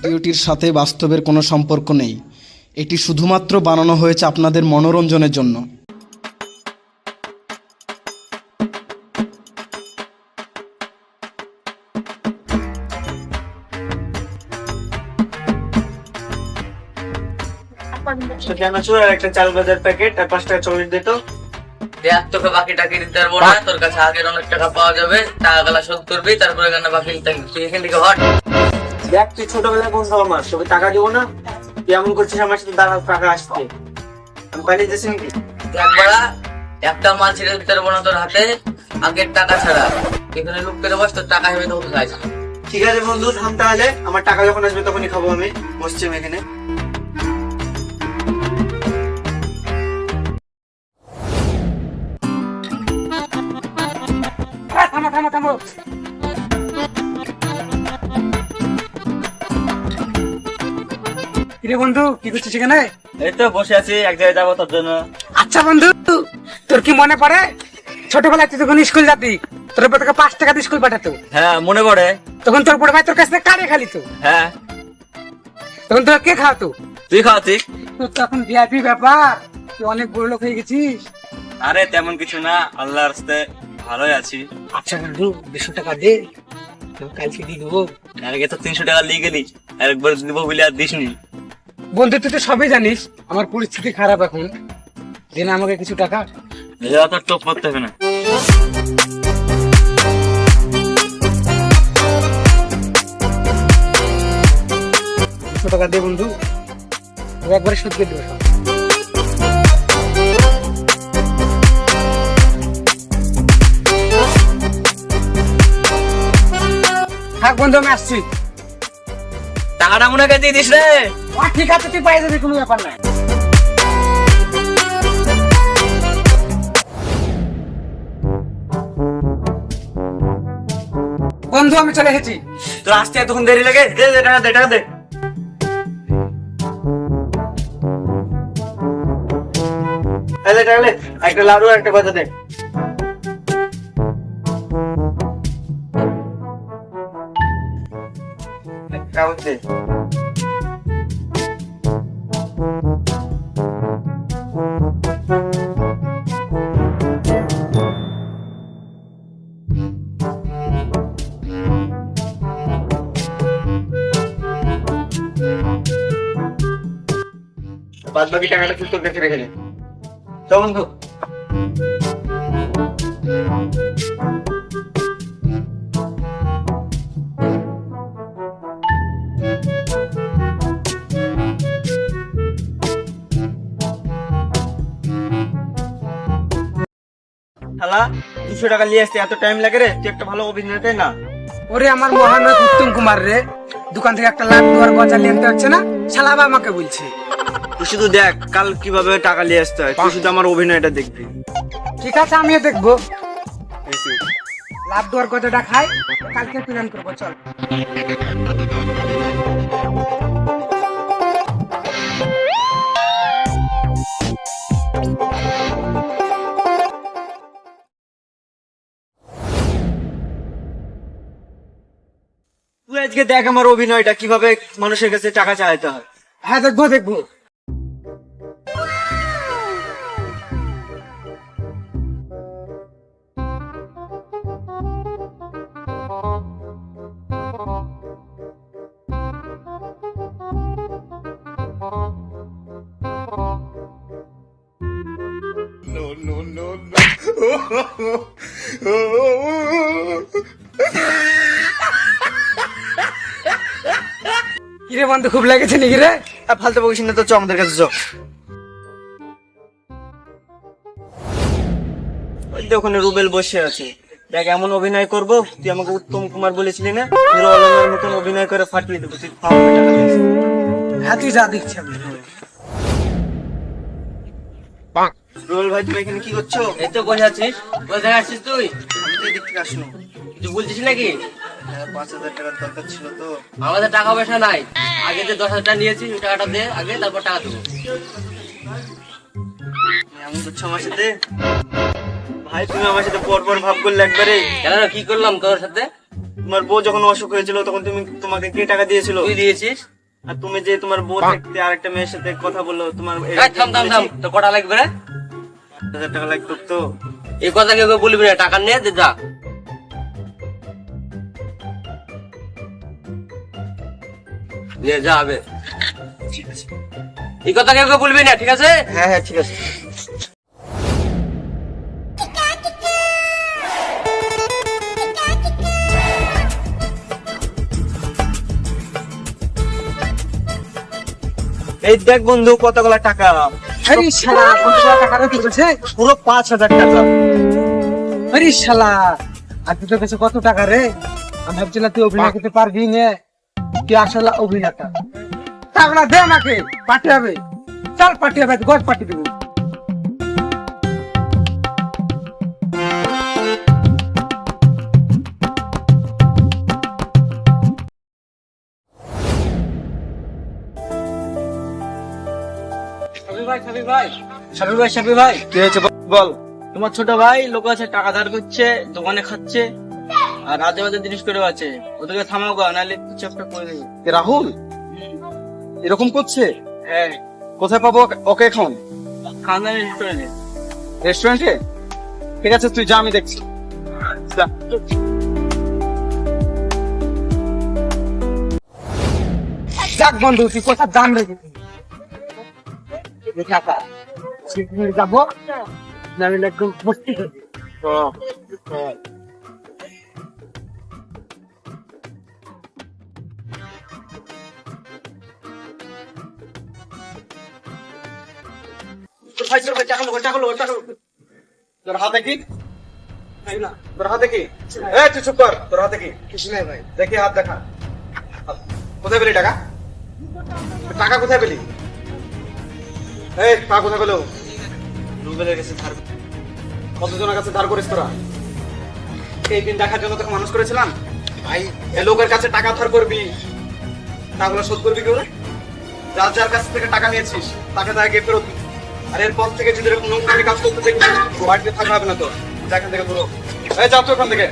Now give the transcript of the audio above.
ভিডিওটির সাথে বাস্তবের কোনো সম্পর্ক নেই। এটি শুধুমাত্র বানানো হয়েছে আপনাদের মনোরঞ্জনের জন্য। একটা চাল বাজার প্যাকেট আর পাঁচ টাকা চকলেট দিত দেখ তোকে বাকি টাকা দিতে পারব না। তোর কাছে আগের অনেক টাকা পাওয়া যাবে। টাকা শোধ করবি তারপরে কেন বাকি তুই এখান থেকে হট। দেখ তুই ছোটবেলায় কোন আমার তোকে টাকা দিব না। তুই এমন করছিস আমার সাথে দাঁড়া টাকা আসতে আমি পালিয়ে যাচ্ছি নাকি? দেখ বাড়া একটা মাল ছেড়ে দিতে পারব না তোর হাতে। আগের টাকা ছাড়া। এখানে লুককে দেবো তোর টাকা হিসেবে তোকে খাইছ ঠিক আছে বন্ধু থাম তাহলে। আমার টাকা যখন আসবে তখনই খাব আমি। বসছি এখানে। থামো কিরে বন্ধু কি করছিস সেখানে এই তো বসে আছি এক জায়গায় যাব তোর জন্য। আচ্ছা বন্ধু তোর কি মনে পড়ে? ছোটবেলায় তুই যখন স্কুল যাবি তোর উপর তোকে পাঁচ টাকা দিয়ে স্কুল পাঠাতো। হ্যাঁ মনে পড়ে। তখন তোর বড় ভাই তোর কাছ কারে খালি তো? হ্যাঁ। তখন তোর কে খাওয়াতো? তুই খাওয়াতিস? তোর তো এখন ভিআইপি ব্যাপার তুই অনেক বড় লোক হয়ে গেছিস। আরে তেমন কিছু না আল্লাহর রাস্তে ভালোই আছি। আচ্ছা বন্ধু দুশো টাকা দে। কালকে দিয়ে দেবো। আগে তো তিনশো টাকা নিয়ে গেলি একবার দিব বলে আর দিসনি বন্ধু তুই তো সবই জানিস আমার পরিস্থিতি খারাপ এখন। দিন আমাকে কিছু টাকা। এবার তো টপ করতে হবে না। দুশো টাকা দে বন্ধু। একবারে শোধ করে দেবো সব। থাক বন্ধু আমি আসছি। টাকাটা মনে দিয়ে দিস রে। ঠিক আছে তুই পাই যাবি কোনো ব্যাপার নাই। বন্ধু আমি চলে এসেছি। তোর আসতে এতক্ষণ দেরি লাগে? দে দে টাকা দে টাকা দে। একটা লাড়ু আর একটা কথা দে। কাগজ দে বাদ বাকি টাকাটা তুই তোর কাছে রেখে দে তো বন্ধু শালা দুশো টাকা নিয়ে আসতে এত টাইম লাগে রে? তুই একটা ভালো অভিনেতা না? ওরে আমার মহানায়ক উত্তম কুমার রে দোকান থেকে একটা লাখ দুয়ার গজা নিয়ে আনতে হচ্ছে না? শালাবা আমাকে বলছে। তুই শুধু দেখ কাল কীভাবে টাকা নিয়ে আসতে হয়। তুই শুধু আমার অভিনয়টা দেখবি। ঠিক আছে আমিও দেখব। লাভ দুয়ার গজাটা খাই কালকে প্ল্যান করব চল। আজকে দেখ আমার অভিনয়টা কীভাবে মানুষের কাছে টাকা চালাতে হয়। হ্যাঁ দেখব দেখব। কিরে বন্ধু খুব লেগেছে নাকি রে? আর ফালতু বকিস না তো চ আমাদের কাছে চ। ওই যে ওখানে রুবেল বসে আছে। দেখ এমন অভিনয় করব তুই আমাকে উত্তম কুমার বলেছিলি না? মতন অভিনয় করে ফাটিয়ে দেবো তুই খাওয়াবে টাকা দিস। হ্যাঁ তুই যা দেখছি আমি। রুবেল ভাই তুমি এখানে কি করছ? এই তো বসে আছিস। কোথায় আসছিস তুই? আমি তো এদিক থেকে আসলো কিছু বলছিস নাকি? পাঁচ হাজার টাকার দরকার ছিল তো। আমাদের টাকা পয়সা নাই। আগে যে দশ হাজার টাকা নিয়েছিস ওই টাকাটা দে আগে তারপর টাকা দেবো। এমন করছ আমার সাথে? ভাই তুমি আমার সাথে পর পর ভাব করলে একবারে। কেন কি করলাম তোর সাথে? তোমার বউ যখন অসুখ হয়েছিল তখন তুমি তোমাকে কে টাকা দিয়েছিল? তুই দিয়েছিস। আর তুমি যে তোমার বউ থাকতে আরেকটা মেয়ের সাথে কথা বলল তোমার থাম থাম থাম। তো কটা লাগবে রে? হাজার টাকা লাগতো তো। এই কথা কেউ বলবি না টাকা নিয়ে যা। নিয়ে যা হবে। এই কথা কেউ বলবি না ঠিক আছে? হ্যাঁ হ্যাঁ ঠিক আছে। এই দেখ বন্ধু কতগুলা টাকা। আরে শালা কত টাকা রে তোর পুরো পাঁচ হাজার টাকা। আরে শালা আর তোর কাছে কত টাকা রে? আমি ভাবছিলাম তুই অভিনয় করতে পারবি না। তুই আসলে অভিনেতা? টাকাটা দে আমাকে হবে চল হবে গজ পার্টি দেবো। ভাই ভাই সাবি ভাই ভাই। কি হয়েছে? বল। তোমার ছোট ভাই লোক আছে টাকা ধার করছে দোকানে খাচ্ছে। আর রাতে বাজে জিনিস করে আছে ওদেরকে থামাও গা নাহলে কিছু একটা করে দেবে। এ রাহুল? এরকম করছে? হ্যাঁ। কোথায় পাবো ওকে- এখন? খানদানি রেস্টুরেন্টে রেস্টুরেন্টে ঠিক আছে তুই যা আমি দেখছি। যা। যাক বন্ধু তুই কোথায় দাম রেখেছিস টাকা যাব? না একদম ভর্তি তোর ভাই তোর ভাই টাকা লোক টাকা লোক টাকা তোর হাতে কি? তোর হাতে কি? এ তুই চুপ কর। তোর হাতে কি? কিছু নাই ভাই। দেখি হাত দেখা। কোথায় পেলি টাকা? টাকা কোথায় পেলি? এই টাকা কোথায় পেল? রুবেলের কাছে ধার কতজনের কাছে ধার করিস তোরা? এই দিন দেখার জন্য তোকে মানুষ করেছিলাম? ভাই এ লোকের কাছে টাকা ধার করবি। টাকাগুলো শোধ করবি কেউ যার যার কাছ থেকে টাকা নিয়েছিস তাকে তাকে ফেরত দিবি। আর এরপর থেকে যদি এরকম নোংরামি কাজ করতে দেখবি বাড়িতে থাকা হবে না তো যেখান থেকে ধরো। এই যাও তো ওখান থেকে